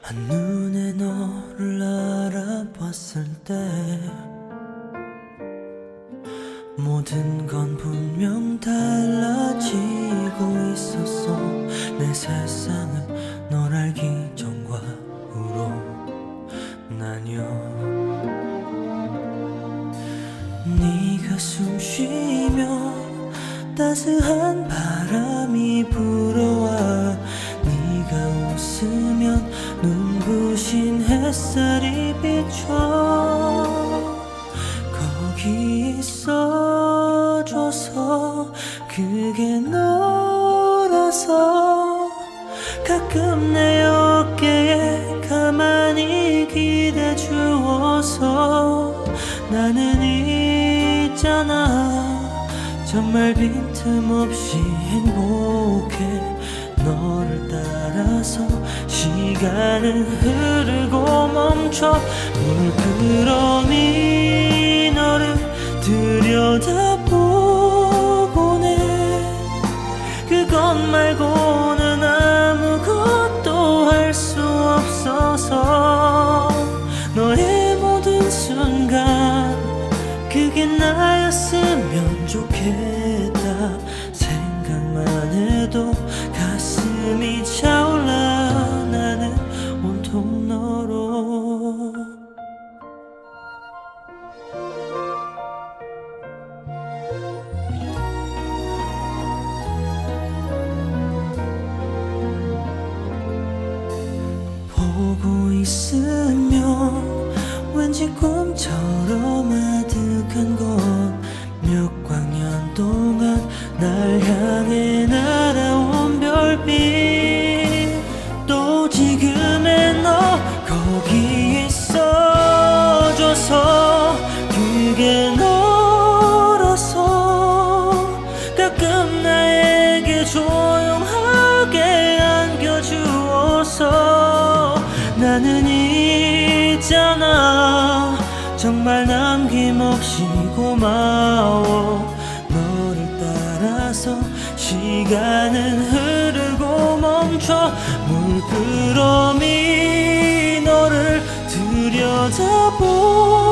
한눈에 너를 알아봤을 때 모든 건 분명 달라지고 있었어. 내 세상은 널 알기 전과 후로 나뉘어. 네가 숨쉬며 따스한 바람이 불어. 웃으면 눈부신 햇살이 비춰 거기 있어줘서 그게 너라서 가끔 내 어깨에 가만히 기대 주어서 나는 있잖아. 정말 빈틈없이 행복해 너를 따라서 시간은 흐르고 멈춰 물끄러미 너를 들여다보곤 해 그것 말고는 아무것도 할 수 없어서 너의 모든 순간 그게 나였으면 좋겠다. 생각만 해도 보고 있으면 왠지 꿈처럼 아득한 것. 몇 광년 동안 날 향해 날아온 별빛. 또 지금의 너 거기 있어줘서 그게 나는 있잖아. 정말 남김없이 고마워. 너를 따라서 시간은 흐르고 멈춰 물끄러미 너를 들여다보